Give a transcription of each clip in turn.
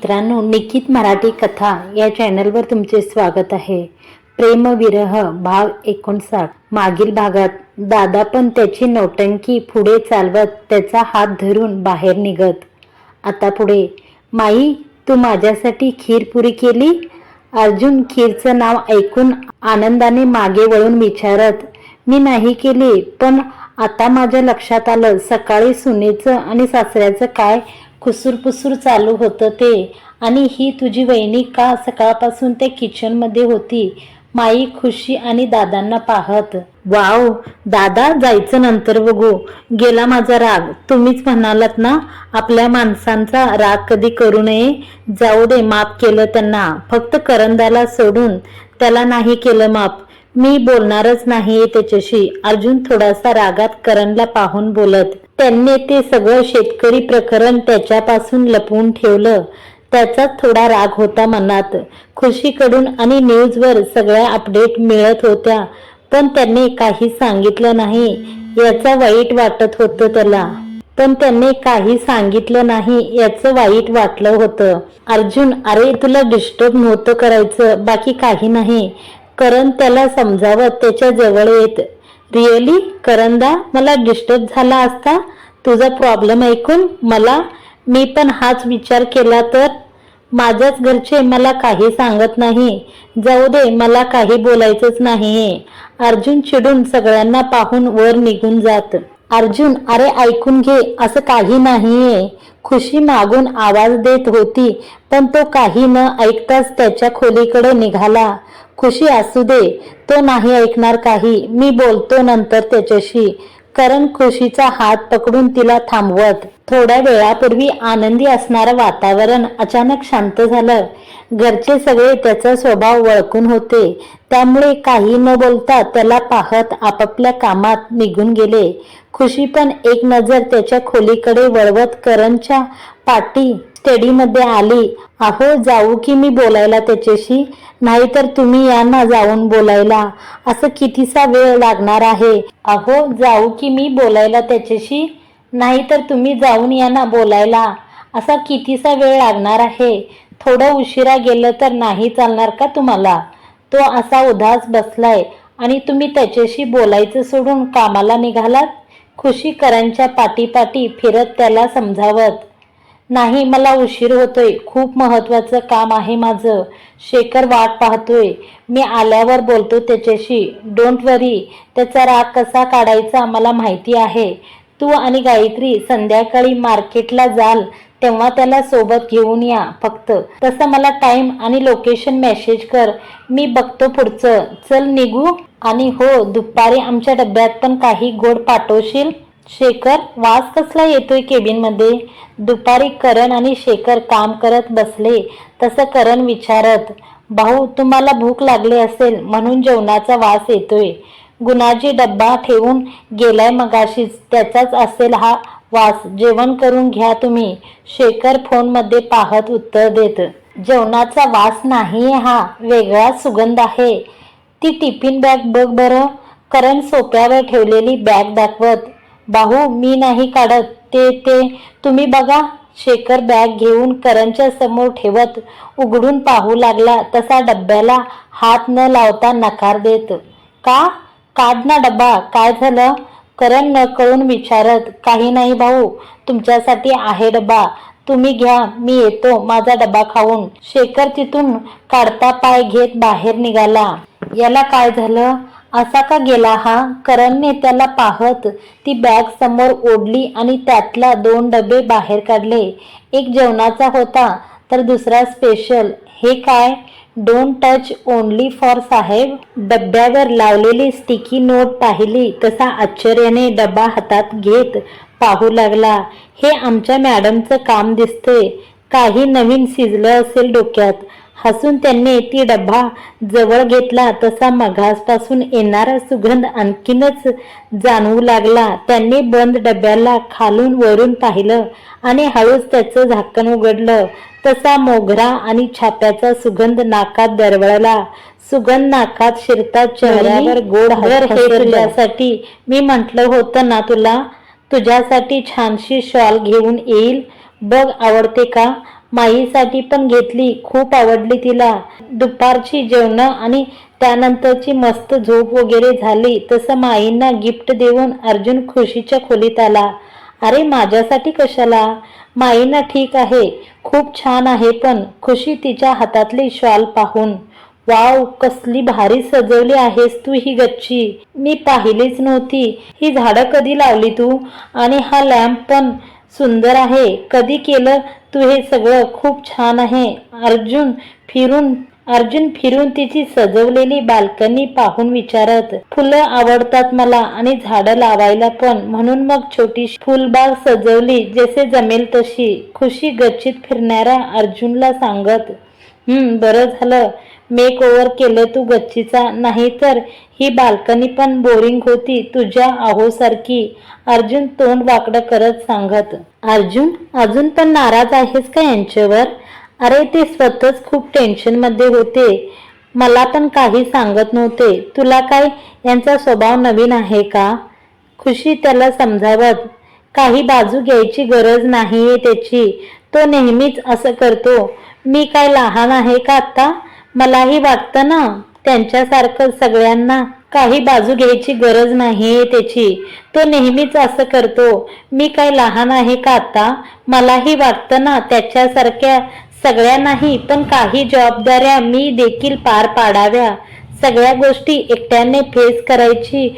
मित्रांनो निकित मराठी कथा या चॅनलवर तुमचे स्वागत आहे. प्रेमविरह भाग एकोणसाठ. मागील भागात दादा पण त्याची नौटंकी पुढे चालवत त्याचा हात धरून बाहेर निघत. आता पुढे माई तू माझ्यासाठी खीर पुरी केली? अर्जुन खीरचं नाव ऐकून आनंदाने मागे वळून विचारत मी नाही केली पण आता माझ्या लक्षात आलं सकाळी सुनेचं आणि सासऱ्याचं काय खुसूरपुसूर चालू होतं ते. आणि ही तुझी वहिनी का सकाळपासून त्या किचनमध्ये होती? माई खुशी आणि दादांना पाहत. वाव दादा जायचं नंतर बघू. गेला माझा राग. तुम्हीच म्हणालात ना आपल्या माणसांचा राग कधी करू नये? जाऊ दे माफ केलं त्यांना. फक्त करंदाला सोडून. त्याला नाही केलं माफ. मी बोलणारच नाहीये त्याच्याशी. अर्जुन थोडासा रागात करणला पाहून बोलत त्यांनी ते सगळं शेतकरी प्रकरण त्याच्यापासून लपवून ठेवलं. त्याचा थोडा राग होता मनात. खुशीकडून आणि न्यूजवर सगळ्या अपडेट मिळत होत्या पण त्यांनी काही सांगितलं नाही. याचा वाईट वाटत होतं त्याला. पण त्यांनी काही सांगितलं नाही याचं वाईट वाटलं होतं. अर्जुन अरे तुला डिस्टर्ब नव्हतं करायचं. बाकी काही नाही. करण त्याला समजावत त्याच्याजवळ येत. रिअली करंदा मला डिस्टर्ब झाला असता? तुझा प्रॉब्लेम ऐकून मला मी पण हाच विचार केला तर? माझ्याच घरचे मला काही सांगत नाही. जाऊ दे मला काही बोलायचंच नाही अर्जुन चिडून सगळ्यांना पाहून वर निघून जात. अर्जुन अरे ऐकून घे असं काही नाहीये. खुशी मागून आवाज देत होती पण तो काही न ऐकताच त्याच्या खोलीकडे निघाला. खुशी असू दे तो नाही ऐकणार काही. मी बोलतो नंतर त्याच्याशी. करण खुशीचा हात पकडून तिला थांबवत. थोड्या वेळापूर्वी आनंदी असणारं वातावरण अचानक शांत झालं. घरचे सगळे त्याचा स्वभाव वळखून होते. त्यामुळे काही न बोलता त्याला पाहत आपापल्या कामात निघून गेले. खुशी पण एक नजर त्याच्या खोलीकडे वळवत करणच्या पाठी स्टडीमध्ये आली. अहो जाऊ की मी बोलायला त्याच्याशी. नाहीतर तुम्ही या ना जाऊन बोलायला. असं कितीसा वेळ लागणार आहे. अहो जाऊ की मी बोलायला त्याच्याशी. नाहीतर तुम्ही जाऊन या ना बोलायला. असा कितीसा वेळ लागणार आहे. थोडं उशिरा गेलं तर नाही चालणार का तुम्हाला? तो असा उदास बसलाय. आणि तुम्ही त्याच्याशी बोलायचं सोडून कामाला निघालात? खुशी करांच्या पाठीपाठी फिरत त्याला समजावत. नाही मला उशीर होतोय. खूप महत्वाचं काम आहे माझं. शेखर वाट पाहतोय. मी आल्यावर बोलतो त्याच्याशी. डोंट वरी त्याचा राग कसा काढायचा मला माहिती आहे. तू आणि गायत्री संध्याकाळी मार्केटला जाल. तेव्हा त्याला सोबत घेऊन या फक्त. तसं मला टाईम आणि लोकेशन मेसेज कर. मी बघतो पुढचं. चल निघू. आणि हो दुपारी आमच्या डब्यात पण काही गोड पाठवशील? शेखर वास कसला येतोय केबिनमध्ये? दुपारी करण आणि शेखर काम करत बसले तसं करण विचारत भाऊ तुम्हाला भूक लागली असेल म्हणून जेवणाचा वास येतोय. गुणाजी डब्बा ठेवून गेलाय मगाशीच त्याचाच असेल हा वास. जेवण करून घ्या तुम्ही. शेखर फोनमध्ये पाहत उत्तर देत जेवणाचा वास नाही हा वेगळा सुगंध आहे. ती टिफिन बॅग बघ बरं. करण सोप्यावर ठेवलेली बॅग दाखवत भाऊ मी नाही काढत. ते ते तुम्ही बघा. शेखर बॅग घेऊन करणच्या समोर ठेवत उघडून पाहू लागला. तसा डब्याला हात न लावता नकार देत. का? काढ ना डब्बा. काय झालं? करण न कळून विचारत. काही नाही भाऊ. तुमच्यासाठी आहे डब्बा. तुम्ही घ्या. मी येतो. माझा डबा खाऊन. शेखर तिथून काढता पाय घेत बाहेर निघाला. याला काय झालं? असा का गेला हा? करणने त्याला पाहत ती बॅग समोर ओढली आणि त्यातला दोन डबे बाहेर काढले. एक जेवणाचा होता तर दुसरा स्पेशल हे काय? डोंट टच ओनली फॉर साहेब. डब्यावर लावलेली स्टिकी नोट पाहिली तसा आश्चर्याने डबा हातात घेत पाहू लागला. हे आमच्या मॅडमचं काम दिसते. काही नवीन शिजलं असेल डोक्यात. हसून त्यांनी ती डब्बा जवळ घेतला. तसा मघासपासून येणारा सुगंध आणखीनच जाणवू लागला. त्यांनी बंद डब्याला खालून वरून पाहिलं आणि हळूच त्याचं झाकण उघडलं. तसा मोगरा आणि छाप्याचा सुगंध नाकात दरवळला. सुगंध नाकात शिरतात चेहऱ्यावर गोड हर हे तुझ्यासाठी मी म्हटलं होतं ना तुला? तुझ्यासाठी छानशी शॉल घेऊन येईल. बघ आवडते का? माईसाठी पण घेतली खूप आवडली तिला. दुपारची जेवणं आणि त्यानंतरची मस्त झोप वगैरे झाली तसं माईंना गिफ्ट देऊन अर्जुन खुशीच्या खोलीत आला. अरे माझ्यासाठी कशाला? माईंना ठीक आहे खूप छान आहे पण खुशी तिच्या हातातली शॉल पाहून. वाव कसली भारी सजवली आहेस तू ही गच्ची. मी पाहिलीच नव्हती. ही झाडं कधी लावली तू? आणि हा लॅम्प पण सुंदर आहे. कधी केलं तू हे सगळं? खूप छान आहे. अर्जुन फिरून अर्जुन फिरून तिची सजवलेली बाल्कनी पाहून विचारत फुलं आवडतात मला आणि झाडं लावायला पण. म्हणून मग छोटी फुलबाग सजवली जसे जमेल तशी. खुशी गच्चीत फिरणाऱ्या अर्जुनला सांगत हम्म बरं झालं. मेक ओव्हर केलं तू गच्चीचा. नाही तर ही बाल्कनी पण बोरिंग होती तुझ्या आहोसारखी. अर्जुन तोंड वाकडं करत सांगत अर्जुन अजून पण नाराज आहेस का यांच्यावर? अरे ते स्वतःच खूप टेन्शनमध्ये होते. मला पण काही सांगत नव्हते. तुला काय यांचा स्वभाव नवीन आहे का? खुशी त्याला समजावत काही बाजू घ्यायची गरज नाहीये त्याची. तो नेहमीच असं करतो. मी काय लहान आहे का आत्ता? मलाही वाटतं ना त्यांच्यासारखं सगळ्यांना काही बाजू घ्यायची गरज नाहीये त्याची. तो नेहमीच असं करतो. मी काय लहान आहे का आता? मलाही वाटतं ना त्याच्यासारख्या सगळ्यांनाही पण काही जबाबदाऱ्या मी देखील पार पाडाव्या. सगळ्या गोष्टी एकट्याने फेस करायची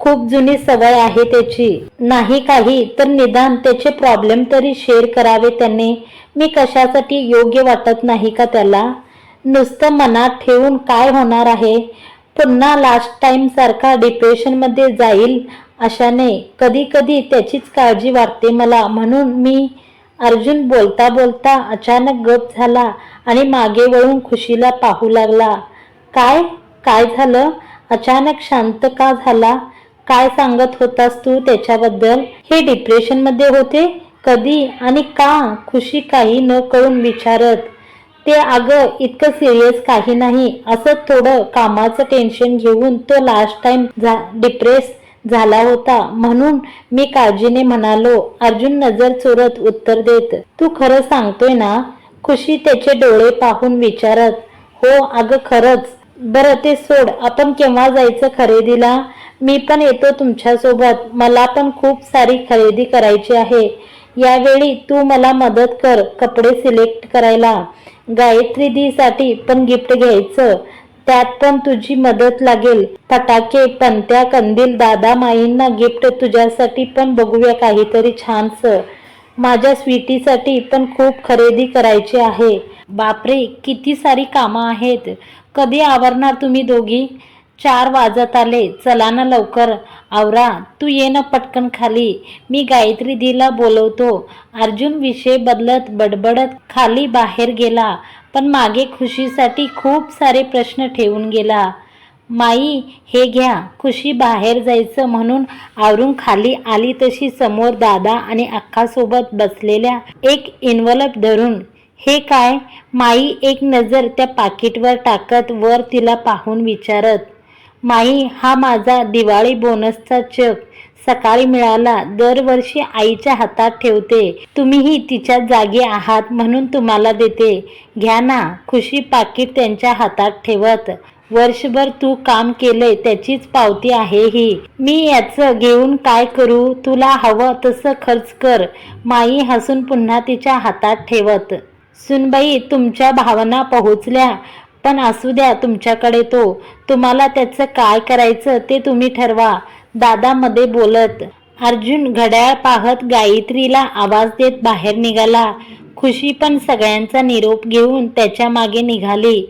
खूप जुनी सवय आहे त्याची. नाही काही तर निदान त्याचे प्रॉब्लेम तरी शेअर करावे त्याने. मी कशासाठी योग्य वाटत नाही का त्याला? नुसतं मनात ठेवून काय होणार आहे? पुन्हा लास्ट टाईमसारखा डिप्रेशनमध्ये जाईल अशाने कधी कधी त्याचीच काळजी वाटते मला. म्हणून मी अर्जुन बोलता बोलता अचानक गप झाला आणि मागे वळून खुशीला पाहू लागला. काय? काय झालं? अचानक शांत का झाला? काय सांगत होतास तू त्याच्याबद्दल? हे डिप्रेशनमध्ये होते? कधी आणि का? खुशी काही न कळून विचारत ते अगं इतकं सिरियस काही नाही. असं थोडं कामाचं टेन्शन घेऊन तो लास्ट टाइम डिप्रेस झाला होता. म्हणून मी काळजीने म्हणालो अर्जुन नजर चोरत उत्तर देत तू खरं सांगतोय ना खुशी त्याचे डोळे पाहून विचारत हो अगं खरंच. बरं ते सोड. आपण केव्हा जायचं खरेदीला? मी पण येतो तुमच्यासोबत. मला पण खूप सारी खरेदी करायची आहे. यावेळी तू मला मदत कर कपडे सिलेक्ट करायला. गायत्री दीसाठी पण गिफ्ट घ्यायचं. त्यात पण तुझी मदत लागेल. फटाके पणत्या कंदील दादा माईंना गिफ्ट तुझ्यासाठी पण बघूया काहीतरी छानसं. माझ्या स्वीटीसाठी पण खूप खरेदी करायची आहे. बापरे किती सारी कामं आहेत. कधी आवरणार तुम्ही दोघी? चार वाजत आले. चला ना लवकर. आवरा तू ये ना पटकन खाली. मी गायत्री दीला बोलवतो. अर्जुन विषय बदलत बडबडत खाली बाहेर गेला. पण मागे खुशीसाठी खूप सारे प्रश्न ठेवून गेला. माई हे घ्या. खुशी बाहेर जायचं म्हणून आवरून खाली आली तशी समोर दादा आणि अक्कासोबत बसलेल्या एक इन्व्हलप धरून. हे काय? माई एक नजर त्या पाकिटवर टाकत वर तिला पाहून विचारत माई हा माझा दिवाळी बोनसचा चक सकाळी मिळाला दरवर्षी आईच्या हातात ठेवते. तुम्हीही तिच्या जागी आहात म्हणून तुम्हाला देते. घ्या ना खुशी पाकिट त्यांच्या हातात ठेवत. वर्षभर तू काम केलंय त्याचीच पावती आहे ही. मी याचं घेऊन काय करू? तुला हवं तसं खर्च कर. माई हसून पुन्हा तिच्या हातात ठेवत. सुनबाई तुमच्या भावना पोहोचल्या. पण असू द्या तुमच्याकडे तो. तुम्हाला त्याचं काय करायचं ते तुम्ही ठरवा. दादामध्ये बोलत अर्जुन घड्याळ पाहत गायत्रीला आवाज देत बाहेर निघाला. खुशी पण सगळ्यांचा निरोप घेऊन त्याच्यामागे निघाली.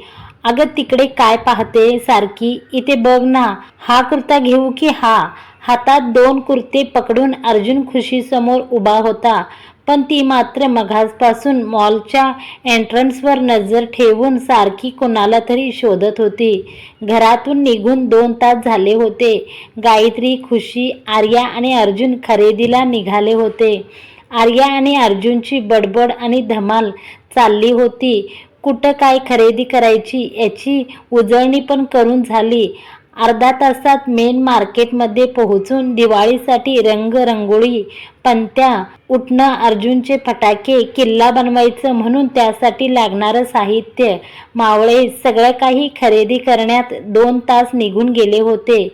अगं तिकडे काय पाहते सारखी? इथे बघ ना हा कुर्ता घेऊ की हा? हातात दोन कुर्ते पकडून अर्जुन खुशी समोर उभा होता. पण ती मात्र मघासपासून मॉलच्या एंट्रन्सवर नजर ठेवून सारखी कोणाला तरी शोधत होती. घरातून निघून दोन तास झाले होते. गायत्री खुशी आर्या आणि अर्जुन खरेदीला निघाले होते. आर्या आणि अर्जुनची बडबड आणि धमाल चालली होती. कुठं काय खरेदी करायची याची उजळणी पण करून झाली. अर्धा तासात मेन मार्केटमध्ये पोहोचून दिवाळीसाठी रंगरंगोळी पंत्या उठणं अर्जुनचे फटाके किल्ला बनवायचं म्हणून त्यासाठी लागणारं साहित्य मावळे सगळं काही खरेदी करण्यात दोन तास निघून गेले होते.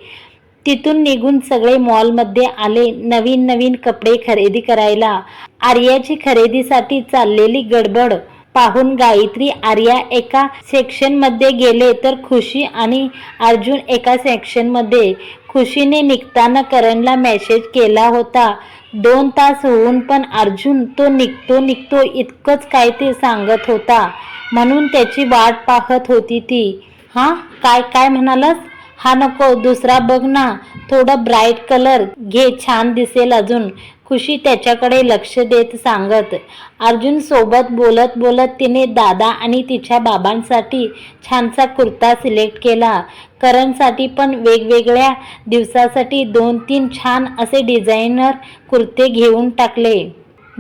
तिथून निघून सगळे मॉलमध्ये आले नवीन नवीन कपडे खरेदी करायला. आर्याची खरेदीसाठी चाललेली गडबड पाहून गायत्री आर्या एका सेक्शनमध्ये गेले तर खुशी आणि अर्जुन एका सेक्शनमध्ये खुशीने निघताना करणला मेसेज केला होता. दोन तास होऊन पण अर्जुन तो निघतो निघतो इतकंच काय ते सांगत होता. म्हणून त्याची वाट पाहत होती ती. हा? काय काय म्हणालस? हा नको दुसरा बघ ना. थोडं ब्राईट कलर घे छान दिसेल अजून. खुशी त्याच्याकडे लक्ष देत सांगत अर्जुन सोबत बोलत बोलत तिने दादा आणि तिच्या बाबांसाठी छानसा कुर्ता सिलेक्ट केला. करणसाठी पण वेगवेगळ्या दिवसासाठी दोन तीन छान असे डिझायनर कुर्ते घेऊन टाकले.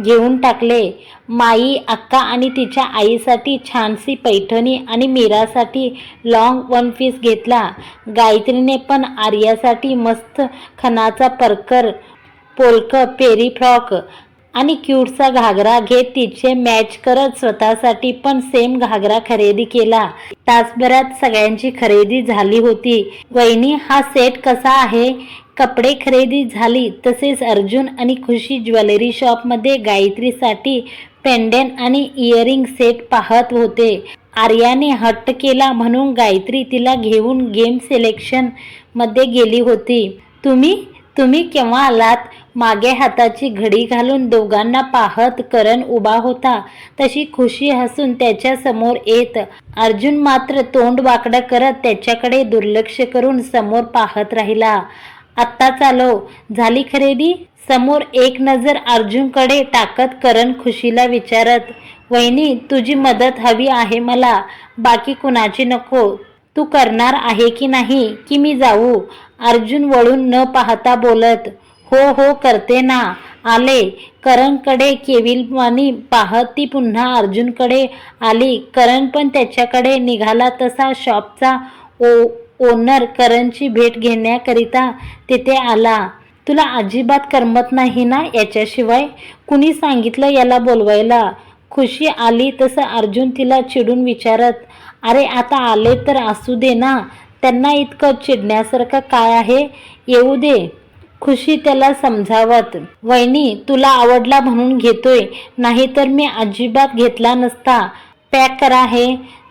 घेऊन टाकले. माई अक्का आणि तिच्या आईसाठी छानसी पैठणी आणि मीरासाठी लॉंग वन पीस घेतला. गायत्रीने पण आर्यासाठी मस्त खणाचा परकर पोलक पेरी फ्रॉक आणि क्यूटचा घागरा घेत तिचे मॅच करत स्वतःसाठी पण सेम घागरा खरेदी केला. तासभरात सगळ्यांची खरेदी झाली होती. वहिनी हा सेट कसा आहे? कपडे खरेदी झाली तसेच अर्जुन आणि खुशी ज्वेलरी शॉपमध्ये गायत्रीसाठी पेंडेंट आणि इयरिंग सेट पाहत होते. आर्याने हट्ट केला म्हणून गायत्री तिला घेऊन गेम सिलेक्शनमध्ये गेली होती. तुम्ही तुम्ही केव्हा आलात? मागे हाताची घडी घालून दोघांना पाहत करण उभा होता. तशी खुशी हसून त्याच्यासमोर येत. अर्जुन मात्र तोंड वाकडं करत त्याच्याकडे दुर्लक्ष करून समोर पाहत राहिला. आत्ता चालो. झाली खरेदी? समोर एक नजर अर्जुनकडे टाकत करण खुशीला विचारत वहिनी तुझी मदत हवी आहे मला. बाकी कुणाची नको. तू करणार आहे की नाही की मी जाऊ? अर्जुन वळून न पाहता बोलत हो हो करते ना. आले. करणकडे केविलवाणी पाहत ती पुन्हा अर्जुनकडे आली. करण पण त्याच्याकडे निघाला तसा शॉपचा ओ ओनर करणची भेट घेण्याकरिता तिथे आला. तुला अजिबात करमत नाही ना याच्याशिवाय? कुणी सांगितलं याला बोलवायला? खुशी आली तसं अर्जुन तिला चिडून विचारत अरे आता आले तर असू दे ना. त्यांना इतकं चिडण्यासारखं काय आहे? येऊ दे. खुशी त्याला समजावत वहिनी तुला आवडला म्हणून घेतोय. नाहीतर मी अजिबात घेतला नसता. पॅक करा हे.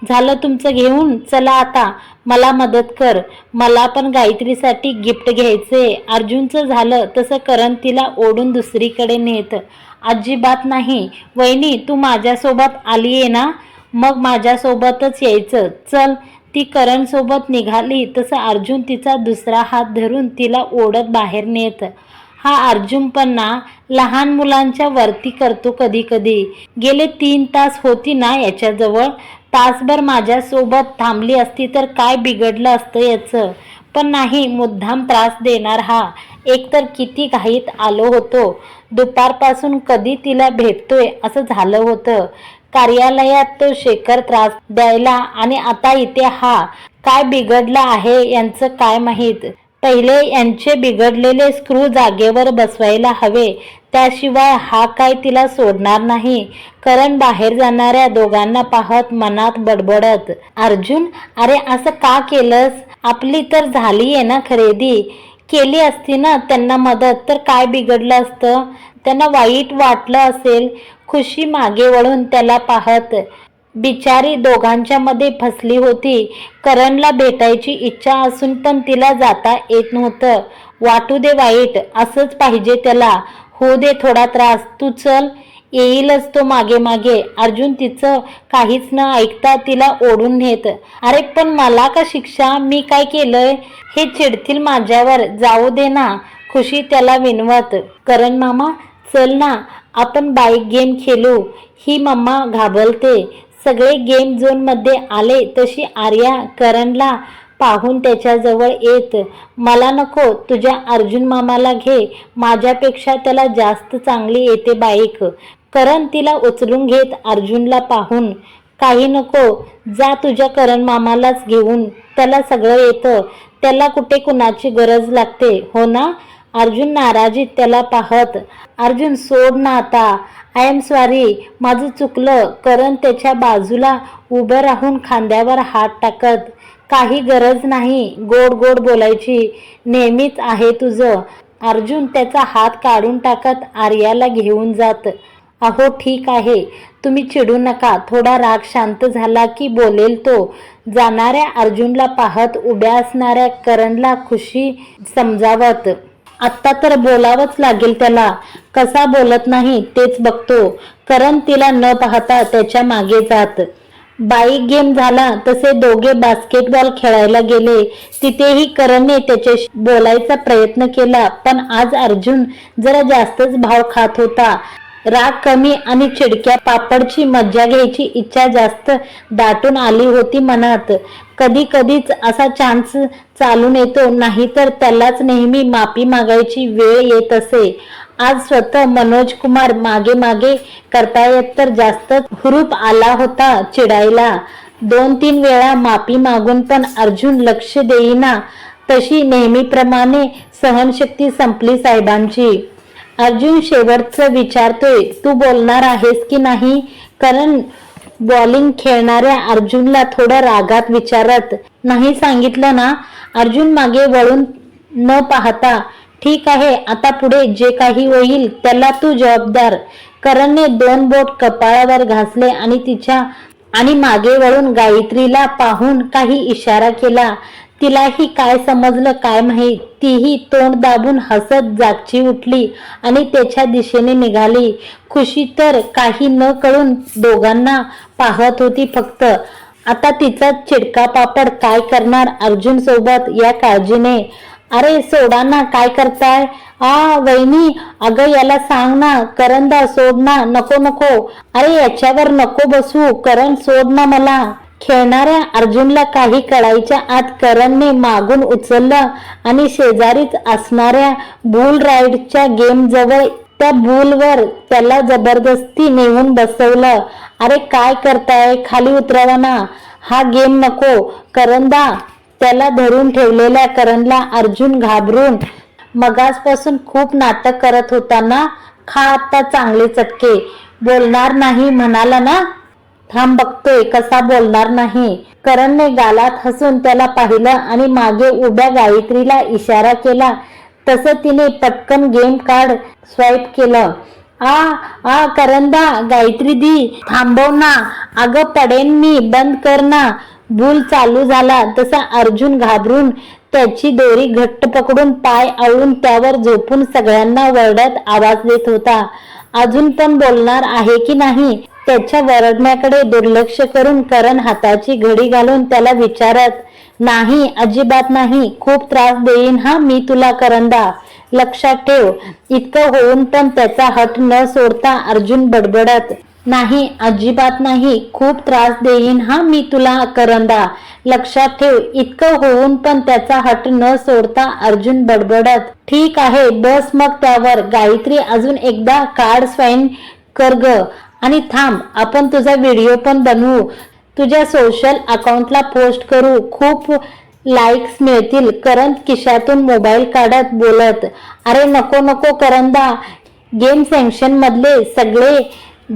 झालं तुमचं घेऊन चला आता. मला मदत कर. मला पण गायत्रीसाठी गिफ्ट घ्यायचे. अर्जुनचं झालं तसं करण तिला ओढून दुसरीकडे नेत. अजिबात नाही. वहिनी तू माझ्यासोबत आली आहे ना? मग माझ्यासोबतच यायचं. चल ती करणसोबत निघाली. तसं अर्जुन तिचा दुसरा हात धरून तिला ओढत बाहेर नेत. हा अर्जुन पण लहान मुलांच्या वरती करतो कधी कधी गेले तीन तास होती ना याच्याजवळ. तासभर माझ्यासोबत थांबली असती तर काय बिघडलं असतं याचं. पण नाही मुद्दाम त्रास देणार हा. एकतर किती घाईत आलो होतो. दुपारपासून कधी तिला भेटतोय असं झालं होतं. कार्यालयात तो शेखर त्रास द्यायला आणि आता इथे हा काय बिघडला आहे यांचं काय माहीत? पहिले यांचे बिघडलेले स्क्रू जागेवर बसवायला हवे त्याशिवाय हा काय तिला सोडणार नाही. करण बाहेर जाणाऱ्या दोघांना पाहत मनात बडबडत अर्जुन अरे असं का केलंस? आपली तर झाली आहे ना खरेदी. केली असती ना त्यांना मदत तर काय बिघडलं असतं? त्यांना वाईट वाटलं असेल खुशी मागे वळून त्याला पाहत. बिचारी दोघांच्या मध्ये फसली होती. करणला भेटायची इच्छा असून पण तिला जाता येत नव्हतं. वाटू दे वाईट असंच पाहिजे त्याला. होऊ दे थोडा त्रास. तू चल येईलच तो मागे मागे. अर्जुन तिचं काहीच न ऐकता तिला ओढून नेत अरे पण मला का शिक्षा? मी काय केलंय? हे चिडतील माझ्यावर. जाऊ दे ना. खुशी त्याला विनवत करण मामा चल ना. आपण बाईक गेम खेळू ही मम्मा घाबरते. सगळे गेम झोनमध्ये आले तशी आर्या करणला पाहून त्याच्याजवळ येत मला नको. तुझ्या अर्जुन मामाला घे. माझ्यापेक्षा त्याला जास्त चांगली येते बाईक. करण तिला उचलून घेत अर्जुनला पाहून काही नको जा तुझ्या करण मामालाच घेऊन त्याला सगळं येतं त्याला कुठे कुणाची गरज लागते हो ना अर्जुन नाराजीत त्याला पाहत अर्जुन सोड ना आता आय एम सॉरी माझं चुकलं करण त्याच्या बाजूला उभं राहून खांद्यावर हात टाकत काही गरज नाही गोड गोड बोलायची नेहमीच आहे तुझं. अर्जुन त्याचा हात काढून टाकत आर्याला घेऊन जात अहो ठीक आहे. तुम्ही चिडू नका. थोडा राग शांत झाला की बोलेल तो. जाणाऱ्या अर्जुनला पाहत उभ्या असणाऱ्या करणला खुशी समजावत. आत्ता तर बोलावंच लागेल त्याला. कसा बोलत नाही तेच बघतो. करण तिला न पाहता त्याच्यामागे जात. बाईक गेम झाला तसे दोघे बास्केटबॉल खेळायला गेले. तिथेही करणने त्याच्याशी बोलायचा प्रयत्न केला पण आज अर्जुन जरा जास्तच भाव खात होता. राग कमी आणि चिडक्या पापडची मज्जा घ्यायची इच्छा जास्त दाटून आली होती मनात. कधी कधीच असा चान्स चालून येतो नाही तर त्यालाच नेहमी माफी मागायची वेळ येत असे. आज स्वतः मनोज कुमार मागे मागे करतायत तर जास्त हुरूप आला होता चिडायला. दोन तीन वेळा माफी मागून पण अर्जुन लक्ष देईना तशी नेहमीप्रमाणे सहनशक्ती संपली साहेबांची. अर्जुन शेवटचं विचारतोय तू बोलणार आहेस की नाही? कारण बॉलिंग खेळणाऱ्या अर्जुनला थोडं रागात विचारत. नाही सांगितलं ना अर्जुन मागे वळून न पाहता ठीक आहे आता पुढे जे काही होईल त्याला तू जबाबदार. करणने दोन बोट कपाळावर घासले आणि तिच्या आणि मागे वळून गायत्रीला पाहून काही इशारा केला. तिलाही काय समजलं काय माहीत तीही तोंड दाबून हसत जागची उठली आणि त्याच्या दिशेने निघाली. खुशी तर काही न कळून दोघांना पाहत होती फक्त. आता तिचा चिडका पापड काय करणार अर्जुन सोबत या काळजीने? अरे सोडा ना काय करताय? आ वहिनी अगं याला सांग ना करंदा सोड ना नको नको. अरे याच्यावर नको बसू करण सोड ना मला. खेळणाऱ्या अर्जुनला काही कळायच्या आत करणने मागून उचललं आणि शेजारीच असणाऱ्या बुल राईडच्या गेम जवळ त्या बुलवर त्याला जबरदस्ती नेऊन बसवलं. अरे काय करताय? खाली उतरावा ना. हा गेम नको. करंदा. त्याला धरून ठेवलेल्या करणला अर्जुन घाबरून मगासपासून खूप नाटक करत होता ना. खा आता चांगले चटके. बोलणार नाही म्हणाला ना. थांब बघतोय कसा बोलणार नाही. करणने गालात हसून त्याला पाहिलं आणि मागे उभ्या गायत्रीला इशारा केला. तसं तिने पटकन गेम कार्ड स्वाईप केलं. आ आ करंदा गायत्री दी थांबव ना. अगं पडेन मी बंद कर ना. भूल चालू झाला तसा अर्जुन घाबरून त्याची दोरी घट्ट पकडून पाय आळून त्यावर झोपून सगळ्यांना वरडत आवाज देत होता. अजून पण बोलणार आहे की नाही? त्याच्या वरडण्याकडे दुर्लक्ष करून करण हाताची घडी घालून त्याला विचारत नाही अजिबात नाही. खूप त्रास देईन. हा मी तुला करंदा. लक्षात ठेव. इतकं होऊन पण त्याचा हट न सोडता अर्जुन बडबडत नाही अजिबात नाही. खूप त्रास देईन. हा मी तुला करंदा. लक्षात ठेव. इतकं होऊन पण त्याचा हट न सोडता अर्जुन बडबडत ठीक आहे बस मग त्यावर. गायत्री अजून एकदा कार्ड स्वाईन कर ग. आणि थांब आपण तुझा व्हिडिओ पण बनवू. तुझ्या सोशल अकाउंटला पोस्ट करू. खूप लाईक्स मिळतील. करंत खिशातून मोबाईल काढत बोलत अरे नको नको करंदा गेम सँक्शन मधले सगळे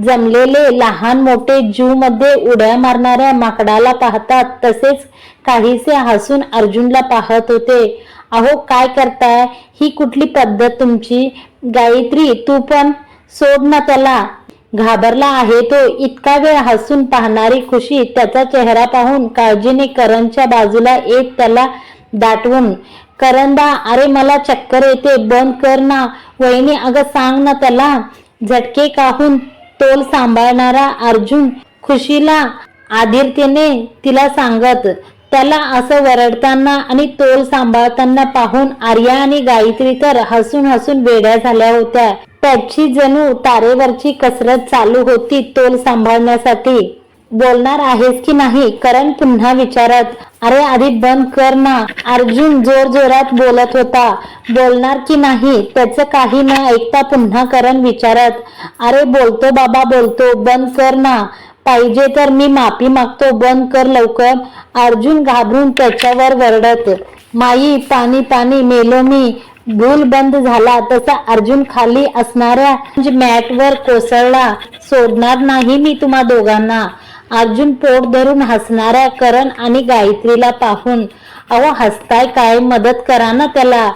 जमलेले लहान मोठे जू मध्ये उड्या मारणाऱ्या माकडाला पाहतात. तसेच काहीसे हसून अर्जुनला पाहत होते. अहो काय करताय? ही कुठली पद्धत तुमची? गायत्री तू पण सोड ना त्याला. घाबरला आहे तो. इतका वेळ हसून पाहणारी खुशी त्याचा चेहरा पाहून काळजीने करणच्या बाजूला येत त्याला दाटवून करंदा अरे मला चक्कर येते बंद कर ना. वहिनी अगं सांग ना त्याला. झटके काहून तोल सांभाळणारा अर्जुन खुशीला आधीरतेने तिला सांगत त्याला असं वरडताना आणि तोल सांभाळताना पाहून आर्या आणि गायत्री तर हसून हसून वेड्या झाल्या होत्या. त्याची जणू तारेवरची कसरत चालू होती तोल सांभाळण्यासाठी. बोलणार आहेस की नाही? करण पुन्हा विचारत अरे आधी बंद कर ना. अर्जुन जोर जोरात बोलत होता बोलणार की नाही? त्याचं काही न ऐकता पुन्हा करण विचारत अरे बोलतो बाबा बोलतो बंद कर ना. पाहिजे तर मी माफी मागतो बंद कर लवकर. अर्जुन घाबरून त्याच्यावर वरडत माई पाणी पाणी मेलो मी. भूल बंद झाला तसा अर्जुन खाली असणाऱ्या म्हणजे मॅटवर कोसळला. सोडणार नाही मी तुम्हा दोघांना. अर्जुन पोट धरून हसणाऱ्या करण आणि गायत्रीला पाहून अहो हसताय काय? मदत करा ना त्याला.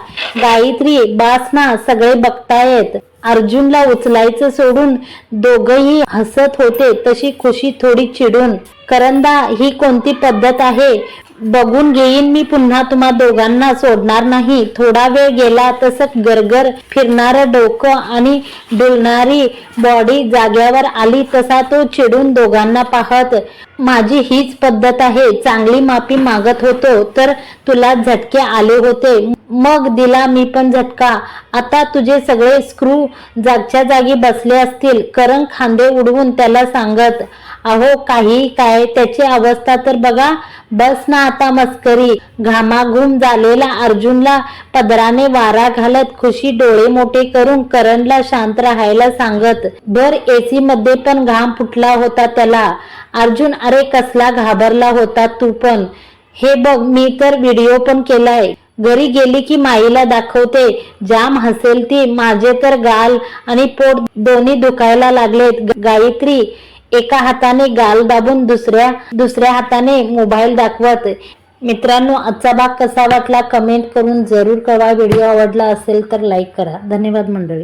गायत्री बास ना सगळे बघतायत. अर्जुनला उचलायचं सोडून दोघही हसत होते तशी खुशी थोडी चिडून. करंदा ही कोणती पद्धत आहे? बघून घेईन मी पुन्हा तुम्हा दोघांना सोडणार नाही. थोडा वेळ गेला तसं गरगर फिरणारं डोकं आणि डुलणारी बॉडी जाग्यावर आली तसा तो चिडून दोघांना पाहत माझी हीच पद्धत आहे चांगली माफी मागत होतो तर तुला झटके आले होते. मग दिला मी पण झटका. आता तुझे सगळे स्क्रू जागच्या जागी बसले असतील. करण खांदे उडवून त्याला सांगत अहो काही काय? त्याची अवस्था तर बघा. बस ना आता मस्करी. घामाघूम झालेला अर्जुनला पदराने वारा घालत खुशी डोळे मोठे करून करणला शांत राहायला सांगत भर एसी मध्ये पण घाम फुटला होता त्याला. अर्जुन अरे कसला घाबरला होता तू पण. हे बघ मी तर व्हिडिओ पण केलाय. घरी गेली की माईला दाखवते. जाम हसेल ती. माझे तर गाल आणि पोट दोन्ही दुखायला लागलेत. गायत्री एका हाताने गाल दाबून दुसऱ्या दुसऱ्या हाताने मोबाईल दाखवत. मित्रांनो आजचा भाग कसा वाटला? कमेंट करून जरूर कळवा. व्हिडिओ आवडला असेल तर लाईक करा. धन्यवाद मंडळी.